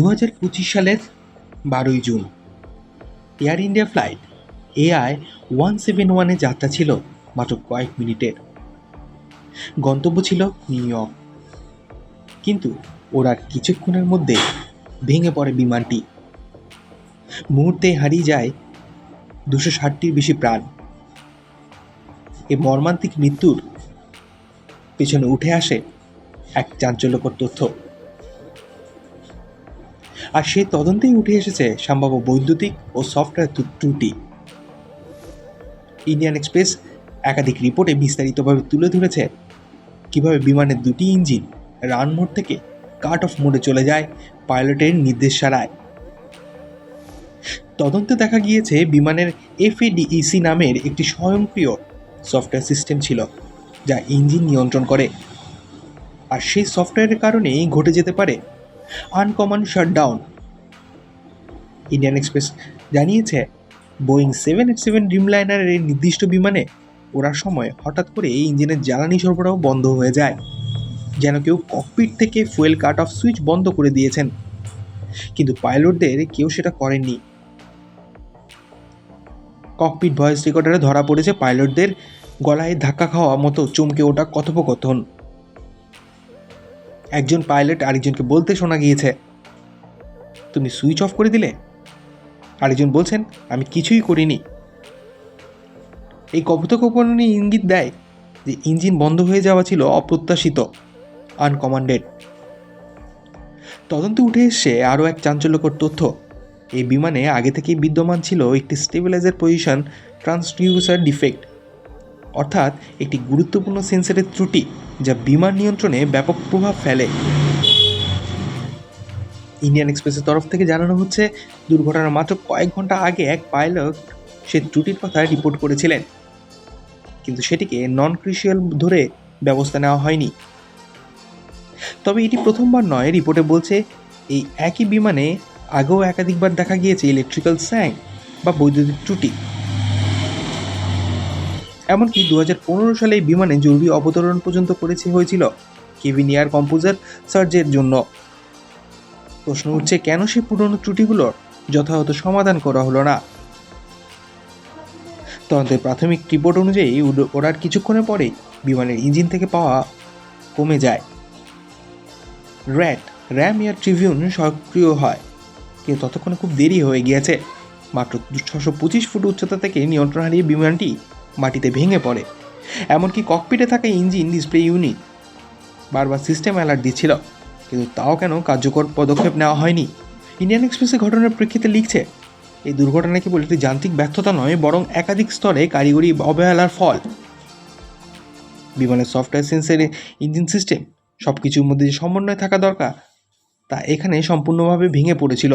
দু হাজার পঁচিশ সালের বারোই June. Air India flight AI one seven ওয়ানে যাত্রা ছিল মাত্র কয়েক মিনিটের। গন্তব্য ছিল নিউ ইয়র্ক। কিন্তু ওরা কিছুক্ষণের মধ্যে ভেঙে পড়ে বিমানটি। মুহূর্তে হারিয়ে যায় দুশো ষাটটির বেশি প্রাণ। এ মর্মান্তিক মৃত্যুর পেছনে উঠে আসে এক চাঞ্চল্যকর তথ্য। আর সেই তদন্তেই উঠে এসেছে সম্ভাব্য বৈদ্যুতিক ও সফটওয়্যার ত্রু- ত্রুটি। ইন্ডিয়ান এক্সপ্রেস একাধিক রিপোর্টে বিস্তারিতভাবে তুলে ধরেছে কীভাবে বিমানের দুটি ইঞ্জিন রান মোড থেকে কাট অফ মোডে চলে যায় পাইলটের নির্দেশ ছাড়ায় তদন্তে দেখা গিয়েছে বিমানের এফএডিইসি নামের একটি স্বয়ংক্রিয় সফটওয়্যার সিস্টেম ছিল, যা ইঞ্জিন নিয়ন্ত্রণ করে। আর সেই সফটওয়্যারের কারণেই ঘটে যেতে পারে আনকমন শাটডাউন ইন্ডিয়ান এক্সপ্রেস জানিয়েছে বোয়িং সেভেন এইট সেভেন ড্রিমলাইনারের এই নির্দিষ্ট বিমানে ওড়ার সময় হঠাৎ করে এই ইঞ্জিনের জ্বালানি সরবরাহ বন্ধ হয়ে যায়। যেন কেউ ককপিট থেকে ফুয়েল কাট অফ সুইচ বন্ধ করে দিয়েছেন। কিন্তু পাইলটদের কেউ সেটা করেননি। ককপিট ভয়েস রেকর্ডারে ধরা পড়েছে পাইলটদের গলায় ধাক্কা খাওয়া মতো চমকে ওঠা কথোপকথন। একজন পাইলট আরেকজনকে বলতে শোনা গিয়েছে। তুমি সুইচ অফ করে দিলে? আরেকজন বলছেন, আমি কিছুই করিনি। এই কথোপকথনই ইঙ্গিত দেয় যে ইঞ্জিন বন্ধ হয়ে যাওয়া ছিল অপ্রত্যাশিত আনকমান্ডেড তদন্তে উঠে এসছে আরও এক চাঞ্চল্যকর তথ্য। এই বিমানে আগে থেকেই বিদ্যমান ছিল একটি স্টেবিলাইজার পজিশন ট্রান্সডিউসার ডিফেক্ট অর্থাৎ একটি গুরুত্বপূর্ণ সেন্সরের ত্রুটি যা বিমান নিয়ন্ত্রণে ব্যাপক প্রভাব ফেলে। ইন্ডিয়ান এক্সপ্রেসের তরফ থেকে জানানো হচ্ছে, দুর্ঘটনার মাত্র কয়েক ঘণ্টা আগে এক পাইলট সে ত্রুটির কথা রিপোর্ট করেছিলেন। কিন্তু সেটিকে নন ক্রিশিয়াল ধরে ব্যবস্থা নেওয়া হয়নি। তবে এটি প্রথমবার নয়, রিপোর্টে বলছে, এই একই বিমানে আগেও একাধিকবার দেখা গিয়েছে ইলেকট্রিক্যাল স্যাং বা বৈদ্যুতিক ত্রুটি। এমনকি দু হাজার পনেরো সালে বিমানে জরুরি অবতরণ পর্যন্ত করেছে হয়েছিল কেভিন এয়ার কম্পোজার সার্জের জন্য। প্রশ্ন উঠছে, কেন সেই পুরনো ত্রুটিগুলোর যথাযথ সমাধান করা হলো না? তদন্তের প্রাথমিক রিপোর্ট অনুযায়ী ওড়ার কিছুক্ষণের পরেই বিমানের ইঞ্জিন থেকে পাওয়া কমে যায়। র্যাট, র্যাম এয়ার ট্রিবিউন সক্রিয় হয়। কিন্তু ততক্ষণে খুব দেরি হয়ে গিয়েছে। মাত্র ছশো পঁচিশ ফুট উচ্চতা থেকে নিয়ন্ত্রণ হারিয়ে বিমানটি মাটিতে ভেঙে পড়ে। এমনকি ককপিটে থাকা ইঞ্জিন ডিসপ্লে ইউনিট বারবার সিস্টেম অ্যালার্ট দিচ্ছিল, কিন্তু তাও কেন কার্যকর পদক্ষেপ নেওয়া হয়নি? ইন্ডিয়ান এক্সপ্রেসে ঘটনার প্রেক্ষিতে লিখছে, এই দুর্ঘটনা কেবল একটি যান্ত্রিক ব্যর্থতা নয়, বরং একাধিক স্তরে কারিগরি অবহেলার ফল। বিমানের সফটওয়্যার সেন্সের ইঞ্জিন সিস্টেম সব কিছুর মধ্যে যে সমন্বয় থাকা দরকার, তা এখানে সম্পূর্ণভাবে ভেঙে পড়েছিল।